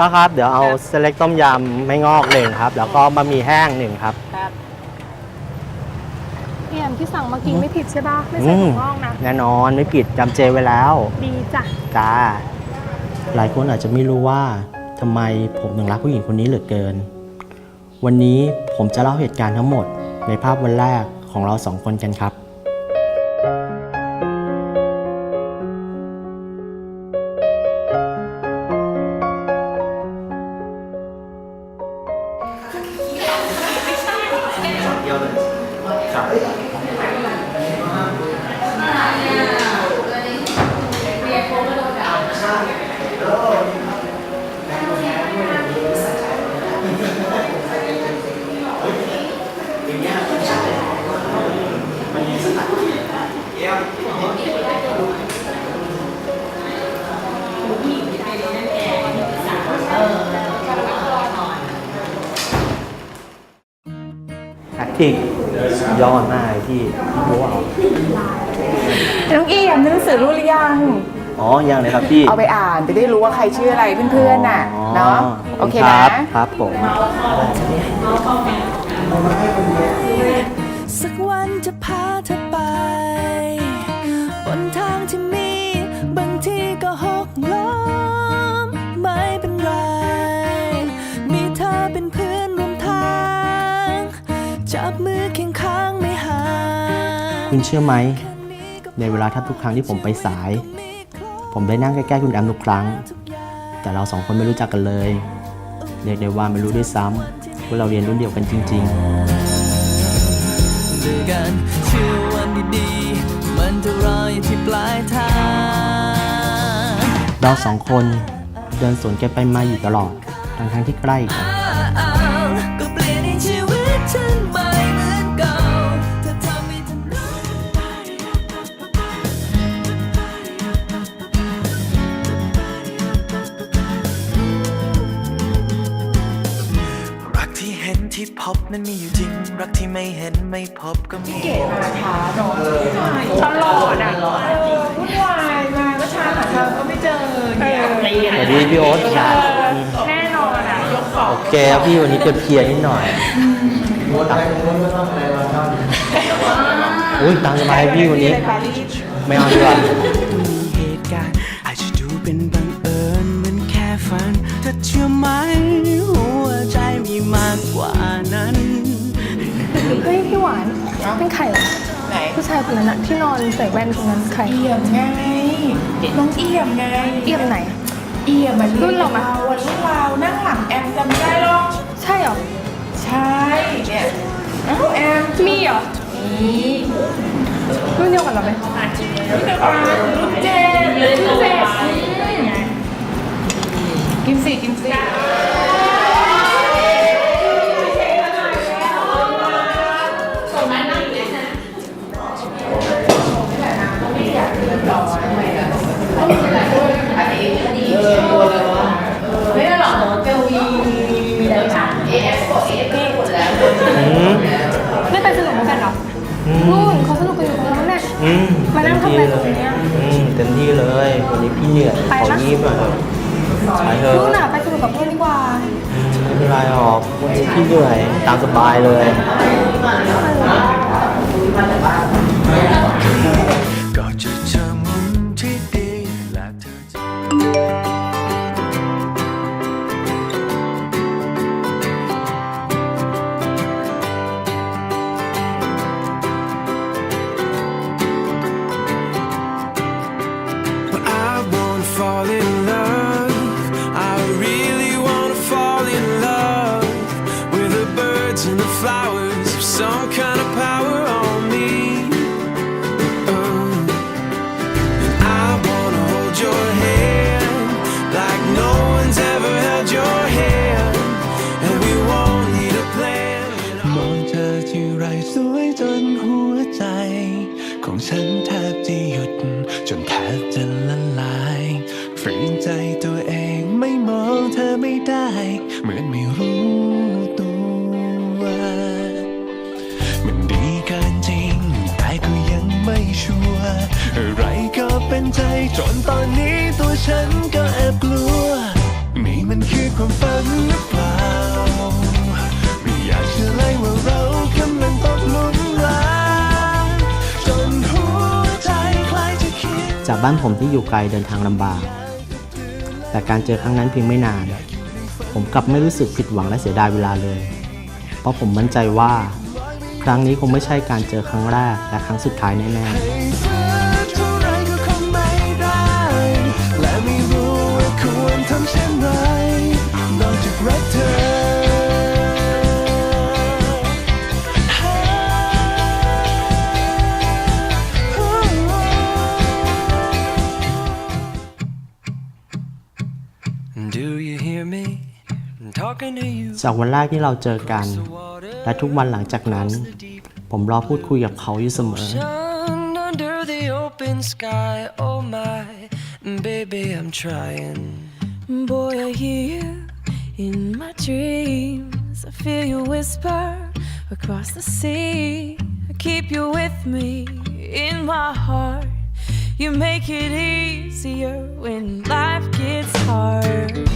ป้าครับเดี๋ยวเอาเซเล็กต้มยำไม่งอกหนึ่งครับ แล้วก็บะหมี่แห้งหนึ่งครับ ครับพี่แอมที่สั่งมากินไม่ผิดใช่ปะไม่ใส่ถั่วงอกนะ แน่นอนไม่ผิดจำเจไว้แล้ว ดีจ้ะ จ้า หลายคนอาจจะไม่รู้ว่าทำไมผมถึงรักผู้หญิงคนนี้เหลือเกิน วันนี้ผมจะเล่าเหตุการณ์ทั้งหมดในภาพวันแรกของเราสองคนกันครับ ท็กติกยอดมากเลยพี่รู้เอาน้องอี่ยมหนังสือรู้หรือยัง อ๋อ ยังเลยครับพี่เอาไปอ่านจะได้รู้ว่าใครชื่ออะไรเพื่อนๆน่ะเนาะโอเคคนะ รับครับผม สักวันจะพาเธอไป บนทางที่มี บางทีก็หกล้มไม่เป็นไร มีเธอเป็นเพื่อนร่วมทาง จับมือเคียงข้างไม่ห่างคุณเชื่อไหม ในเวลาทับทุกครั้งที่ผมไปสาย ผมได้นั่งใกล้ๆคุณแอมทุกครั้ง แต่เราสองคนไม่รู้จักกันเลย เรียกได้ว่าไม่รู้ด้วยซ้ำว่าเราเรียนรุ่นเดียวกันจริงด้วยกันเชื่อวันดีๆมันจะรออยู่ที่ปลายทางๆเราสองคนเดินสวนกันไปมาอยู่ตลอด ทั้งๆที่ใกล้กัน นั้นมีอยู่จริง รักที่ไม่เห็นไม่พบก็มีตลอดอะวุ่นวายมาก็ช้าหาเธอก็ไม่เจอเนี่ยสวัสดีพี่โอ๊ตครับแน่นอนอะยกของโอเคครับพี่วันนี้เพลียๆนิดหน่อยอุ้ยตามสบายพี่วันนี้ ไม่เอาดีกว่าเหตุการณ์อาจจะดูเป็นบังเอิญเหมือนแค่ฝันเธอเชื่อไหม ว่านั้น เฮ้ยพี่หวานเป็นใครอะไหนผู้ชายคนนั้นอะที่นอนใส่แว่นตรงนั้นใครเอี่ยมไงน้องเอี่ยมไงเอี่ยมไหน เอี่ยมมันรุ่นเราปะวันรุ่นเรานั่งหลังแอมจำไม่ได้หรอกใช่เหรอใช่เนี่ยเอ้าแอมมีเหรอรุ่นเดียวกันเหรอไหมรุ่นเดียวกันรุ่นเจนรุ่นเจนกินสิกินสิ ตรงนู้นน่ะอืมมานั่งทำอะไรตรงเนี้ย อืมเต็มที่เลยวันนี้พี่เหนื่อยไปขอปะยิ้มหน่อยเถอะไปเถนู่นอะน่ะไปสนุกกับเพื่อนดีกว่าอืมไม่เป็นไรหรอกวันนี้พี่เหนื่อยตามสบายเลยก็ หัวใจ ของฉันแทบจะหยุด จนแทบจะละลายฝืนใจตัวเองไม่มองเธอไม่ได้ เหมือนไม่รู้ตัว มันดีเกินจริง แต่ก็ยังไม่ชัวร์อะไรก็เป็นใจ จนตอนนี้ตัวฉันก็แอบกลัวมีมันคือความฝันหรือเปล่าไม่อยากเชื่อเลยว่าเรา จากบ้านผมที่อยู่ไกลเดินทางลำบาก แต่การเจอครั้งนั้นเพียงไม่นาน ผมกลับไม่รู้สึกผิดหวังและเสียดายเวลาเลย เพราะผมมั่นใจว่า ครั้งนี้คงไม่ใช่การเจอครั้งแรกและครั้งสุดท้ายแน่ๆและไม่รู้ว่าควรทำเช่นไรนอกจากรักเธอ จากวันแรกที่เราเจอกัน และทุกวันหลังจากนั้น ผมรอพูดคุยกับเขาอยู่เสมอ Sun under the open sky oh my baby I'm trying Boy, I hear you in my dreams. I feel you whisper across the sea. I keep you with me in my heart. You make it easier when life gets hard.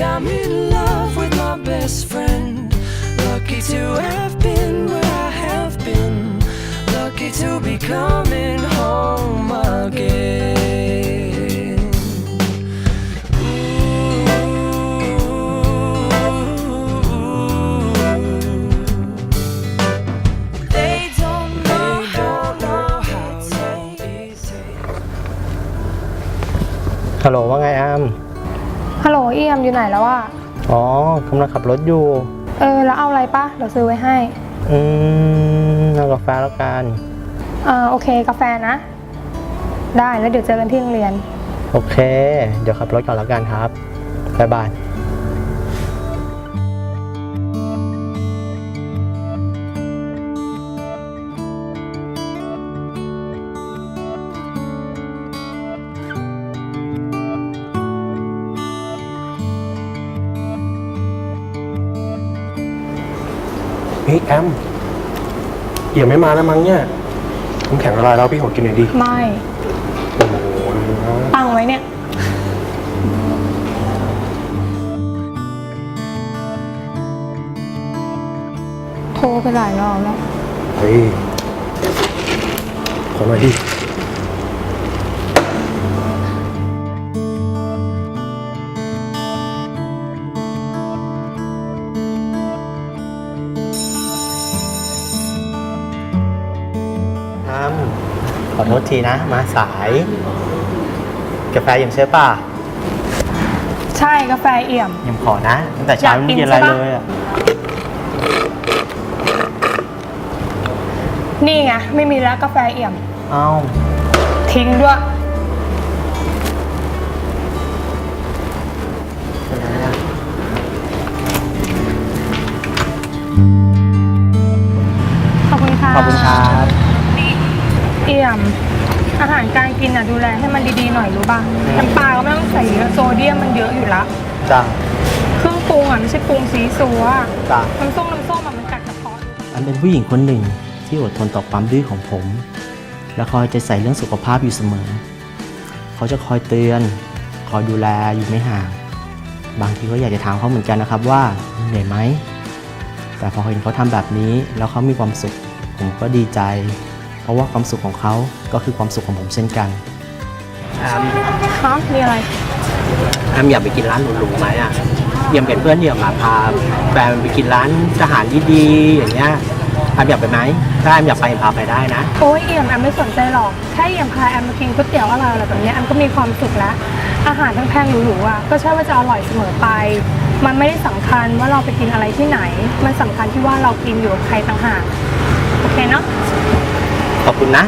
Lucky I'm in love with my best friend. Lucky to have been where I have been. Lucky to be coming home again. They don't know how long it takes. ฮัลโหลว่าไงแอม ฮัลโหลเอี่ยมอยู่ไหนแล้วอะอ๋อกำลังขับรถอยู่ เออ แล้วเอาอะไรปะเดี๋ยวซื้อไว้ให้ อืมเอากาแฟแล้วกันอ่าโอเคกาแฟนะ ได้แล้วเดี๋ยวเจอกันที่โรงเรียน โอเค เดี๋ยวขับรถก่อนแล้วกันครับบ๊ายบาย ฮ้ยแอมเอี่ยมไม่มาแล้วมั้งเนี่ยน้ำแข็งละลายแล้วพี่ขอกินหน่อยดิไม่โอ้โหนะตั้งไว้เนี่ย โทรไปหลายรอบแล้ว เฮ้ยขอหน่อยดิ อ้ำขอโทษทีนะ มาสาย กาแฟยังใช่ป่ะใช่กาแฟเอี่ยม ยังขอนะตั้งแต่เช้าอยากกิไม่นกินอะไรใช่ปะเลยอะนี่ไงไม่มีแล้วกาแฟเอี่ยม เอ้า ทิ้งด้วย อะดูแลให้มันดีๆหน่อยรู้ป่ะน้ำปลาก็ไม่ต้องใส่เยอะโซเดียมมันเยอะอยู่ละจ้าเครื่องปรุงอะไม่ใช่ปรุงสีสัวจ้าน้ำส้มน้ำส้มอะมันกัดกระเพาะอันเป็นผู้หญิงคนหนึ่งที่อดทนต่อความดื้อของผม และคอยใจใส่เรื่องสุขภาพอยู่เสมอ เขาจะคอยเตือน คอยดูแลอยู่ไม่ห่าง บางทีก็อยากจะถามเขาเหมือนกันนะครับว่าเหนื่อยไหมแต่พอเห็นเขาทำแบบนี้แล้วเขามีความสุข ผมก็ดีใจ เพราะว่าความสุขของเขาก็คือความสุขของผมเช่นกันแอมคะมีอะไรแอมอยากไปกินร้านหรูๆไหมอะเยี่ยมเห็นเพื่อนเยี่ยมมาพาแฟนไปกินร้านอาหารดีๆอย่างเงี้ยแอมอยากไปไหมถ้าแอมอยากไปแอมพาไปได้นะโอ้ยเอี่ยมแอมไม่สนใจหรอกแค่เอี่ยมพาแอมมากินก๋วยเตี๋ยวอะไรอะไรแบบเนี้ยแอมก็มีความสุขแล้วอาหารแพงๆหรูๆอะก็ใช่ว่าจะอร่อยเสมอไป มันไม่ได้สำคัญว่าเราไปกินอะไรที่ไหน มันสำคัญที่ว่าเรากินอยู่กับใครต่างหากโอเคเนาะ ขอบคุณนะ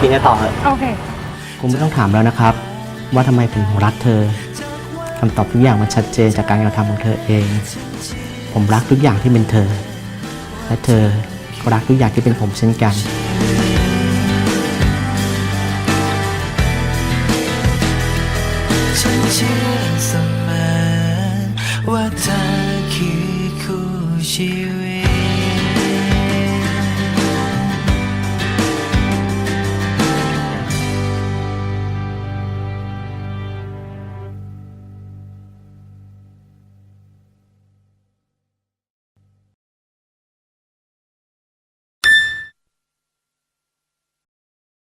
กินกันต่อเถอะโอเคคงไม่ต้องถามแล้วนะครับ ว่าทำไมผมถึงรักเธอคำตอบทุกอย่างมันชัดเจนจากการกระทำของเธอเอง ผมรักทุกอย่างที่เป็นเธอ และเธอก็รักทุกอย่างที่เป็นผมเช่นกัน ฉันเชื่อเสมอว่าเธอคือคู่ชี